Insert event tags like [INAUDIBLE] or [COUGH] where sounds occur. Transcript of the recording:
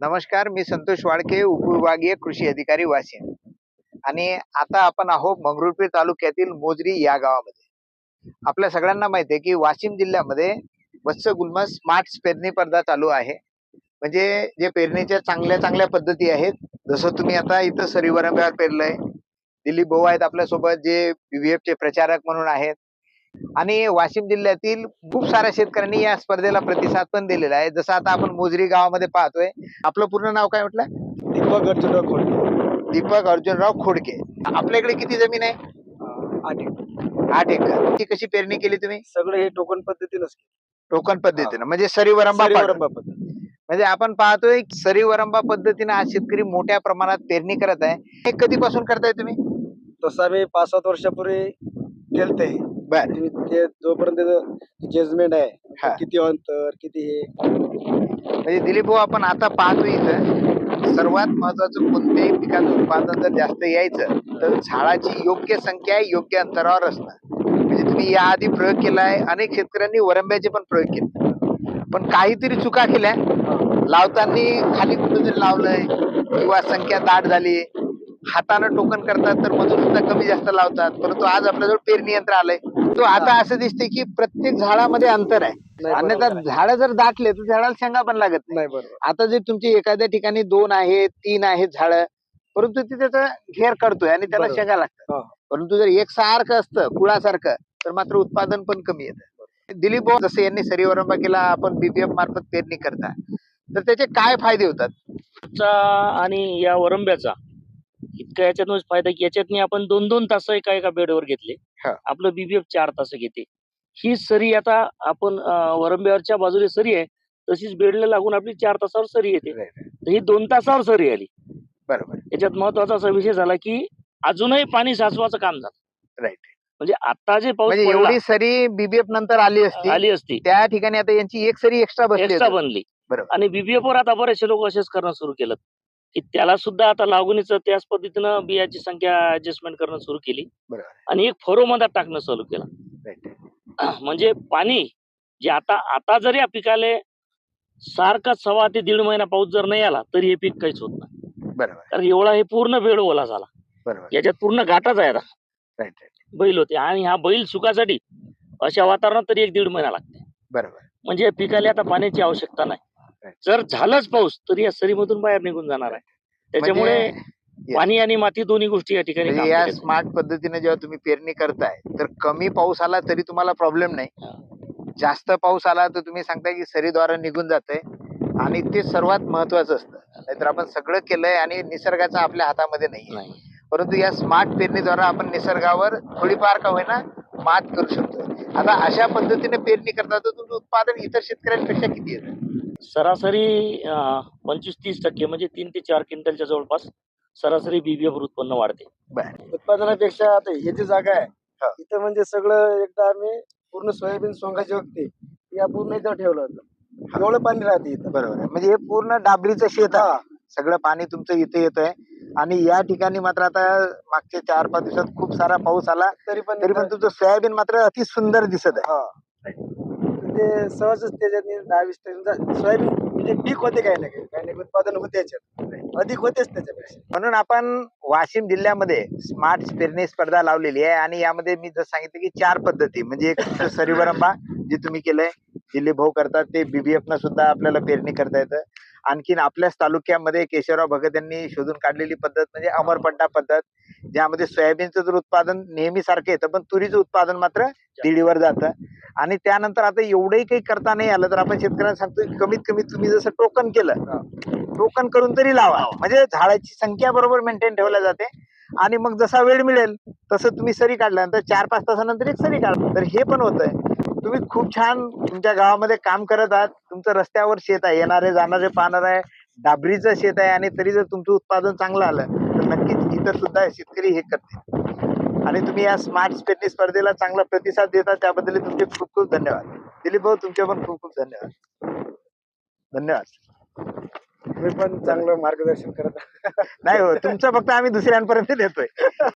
नमस्कार मी संतोष वाडके उपविभागीय कृषी अधिकारी वाशिम. आणि आता आपण आहोत मंगरुळपीर तालुक्यातील मोजरी या गावामध्ये. आपल्या सगळ्यांना माहिती आहे की वाशिम जिल्ह्यामध्ये वत्स गुल्म स्मार्ट पेरणी स्पर्धा चालू आहे. म्हणजे जे पेरणीच्या चांगल्या चांगल्या पद्धती आहेत जसं तुम्ही आता इथं सरीवरंब्यावर पेरलंय दिलीप भाऊ आहेत आपल्यासोबत जे पीव्हीएफचे चे प्रचारक म्हणून आहेत आणि वाशिम जिल्ह्यातील खूप साऱ्या शेतकऱ्यांनी या स्पर्धेला प्रतिसाद पण दिलेला आहे. जसं आता आपण मोजरी गावामध्ये पाहतोय. आपलं पूर्ण नाव काय म्हटलं? दीपक अर्जुनराव खोडके. दीपक अर्जुनराव खोडके. आपल्याकडे किती जमीन आहे? आठ एकर. आठ एकर. ती कशी पेरणी केली तुम्ही? सगळं हे टोकन पद्धतीनंच टोकन पद्धतीनं. म्हणजे सरीवरंबा. वरंबा पद्धत. म्हणजे आपण पाहतोय सरीवरंबा पद्धतीनं आज शेतकरी मोठ्या प्रमाणात पेरणी करत आहे. हे कधीपासून करताय तुम्ही? तसं आम्ही पाच सात वर्षापूर्वी केलते. बर तुम्ही ते जोपर्यंत जजमेंट हा. आहे किती अंतर किती हे. म्हणजे दिलीप भाऊ आपण आता पाहतो इथं सर्वात महत्वाचं कोणत्याही पिकाचं उत्पादन जर जास्त यायचं तर झाडाची योग्य संख्या योग्य अंतरावर असणं म्हणजे तुम्ही याआधी प्रयोग केलाय अनेक शेतकऱ्यांनी वरंब्याचे पण प्रयोग केले. पण काहीतरी चुका केल्या. लावताना खाली कुठेतरी लावलंय किंवा संख्या दाट झाली. हातानं टोकन करतात तर मधून सुद्धा कमी जास्त लावतात. परंतु आज आपल्याजवळ पेरणी यंत्र आलंय. तो आता असं दिसते की प्रत्येक झाडामध्ये अंतर आहे. अन्यथा आहे. झाडं जर दाटले तर झाडाला शेंगा पण लागत नाही. बरोबर. आता जे तुमची एखाद्या ठिकाणी दोन आहेत तीन आहेत झाडं परंतु ते त्याचा घेर करतोय आणि त्याला. शेंगा लागतात. परंतु जर एक सारखं असतं कुळासारखं तर मात्र उत्पादन पण कमी येतं. दिलीप भाऊ जसं यांनी सरीवरंबा केला आपण बीपीएफ मार्फत पेरणी करता. तर त्याचे काय फायदे होतात? आणि या वरंब्याचा. इतका याच्यातून फायदा की याच्यातनी आपण दोन दोन तास एका एका बेडवर घेतले. आपलं बीबीएफ चार तास घेते. ही सरी आता आपण वरंब्यावरच्या बाजूला सरी आहे तशीच बेडला लागून आपली चार तासावर सरी येते. तर ही दोन तासावर सरी आली. बरोबर. याच्यात महत्त्वाचा असा विषय झाला की अजूनही पाणी साचवायचं काम झालं. राईट म्हणजे आता जे पाऊस म्हणजे एवढी सरी बीबीएफ नंतर आली असती. आली असती. त्या ठिकाणी आता यांची एक सरी एक्स्ट्रा बसली एक्स्ट्रा. बनली. बरोबर. आणि बीबीएफ वर आता बरेचसे लोक असेच करणं सुरू केलं. की त्याला सुद्धा आता लागवणीचं त्याच पद्धतीनं बियाची संख्या ऍडजस्टमेंट करणं सुरू केली. बरोबर. आणि एक फरोमध्ये टाकणं चालू केलं. [CLEARS THROAT] म्हणजे पाणी जे आता आता जरी या पिकाले सारखा सव्वा ते दीड महिना पाऊस जर नाही आला तरी हे पीक काहीच होत नाही. बरोबर कारण एवढा हे पूर्ण बेड ओला झाला. याच्यात पूर्ण घाटाच आहे आता. बैल होते. आणि हा बैल सुकासाठी अशा वातावरणात तरी एक दीड महिना लागते. बरोबर म्हणजे या पिकाला आता पाण्याची आवश्यकता नाही. जर झालंच पाऊस तर या सरीमधून बाहेर निघून जाणार आहे. त्याच्यामुळे म्हणजे पाणी आणि माती दोन्ही गोष्टी या ठिकाणी म्हणजे या. स्मार्ट पद्धतीने जेव्हा तुम्ही पेरणी करताय तर कमी पाऊस आला तरी तुम्हाला प्रॉब्लेम नाही. जास्त पाऊस आला तर तुम्ही सांगताय की सरीद्वारा निघून जाते आणि ते सर्वात महत्वाचं असतं. नाहीतर आपण सगळं केलंय आणि निसर्गाचं आपल्या हातामध्ये नाही. परंतु या स्मार्ट पेरणीद्वारा आपण निसर्गावर थोडीफार का होईना मात करू शकतो आता अशा पद्धतीने पेरणी करता तर तुमचं उत्पादन इतर शेतकऱ्यांपेक्षा किती येतं? सरासरी पंचवीस तीस टक्के म्हणजे तीन ते चार क्विंटलच्या जवळपास सरासरी बीबीएफ उत्पन्न वाढते. उत्पादनापेक्षा आता हे जी जागा. आहे इथं म्हणजे सगळं एकदा आम्ही पूर्ण सोयाबीन सोंगाची वक्ती या पूर्ण इथं ठेवलं होतं. एवढं पाणी राहते इथं. बरोबर आहे. म्हणजे हे पूर्ण डाबरीचं शेत आहे. हा. सगळं पाणी तुमचं इथे येत आहे आणि या ठिकाणी मात्र आता मागच्या चार पाच दिवसात खूप सारा पाऊस आला. तरी पण तरी पण तुमचं सोयाबीन मात्र अति सुंदर दिसत आहे. ते सहजच त्याच्यात दहा वीस टन सोयाबीन म्हणजे पीक होते काही ना काही. काही ना काही उत्पादन होते याच्यात. अधिक होतेच त्याच्यापेक्षा. म्हणून आपण वाशिम जिल्ह्यामध्ये स्मार्ट पेरणी स्पर्धा लावलेली आहे आणि यामध्ये मी जर सांगितलं की चार पद्धती. म्हणजे एक तुमचं सरीवरंबा जे तुम्ही केलंय दिलीप भाऊ करतात ते बीबीएफ न सुद्धा आपल्याला पेरणी करता येतं. आणखीन आपल्याच तालुक्यामध्ये केशवराव भगत यांनी शोधून काढलेली पद्धत म्हणजे अमरपड्डा पद्धत ज्यामध्ये सोयाबीनचं जर उत्पादन नेहमी सारखं येतं पण तुरीचं उत्पादन मात्र दिडीवर जातं. आणि त्यानंतर आता एवढंही काही करता नाही आलं तर आपण शेतकऱ्यांना सांगतो की कमीत कमी तुम्ही जसं टोकन केलं टोकन करून तरी लावा. म्हणजे झाडाची संख्या बरोबर मेंटेन ठेवल्या जाते. आणि मग जसा वेळ मिळेल तसं तुम्ही सरी काढल्यानंतर चार पाच तासानंतर एक सरी काढा. तर हे पण होतंय. तुम्ही खूप छान तुमच्या गावामध्ये काम करत आहात. तुमचं रस्त्यावर शेत आहे येणारे जाणारे पाहणार आहे. डाबरीचं शेत आहे आणि तरी जर तुमचं उत्पादन चांगलं आलं तर नक्कीच इतर सुद्धा शेतकरी हे करतील. आणि तुम्ही या स्मार्ट पेरणी स्पर्धेला चांगला प्रतिसाद देता त्याबद्दल तुमचे खूप खूप धन्यवाद. दिलीप भाऊ तुमचे पण खूप खूप धन्यवाद. धन्यवाद. तुम्ही पण चांगलं मार्गदर्शन करत नाही हो तुमचं फक्त आम्ही दुसऱ्यांपर्यंत नेतोय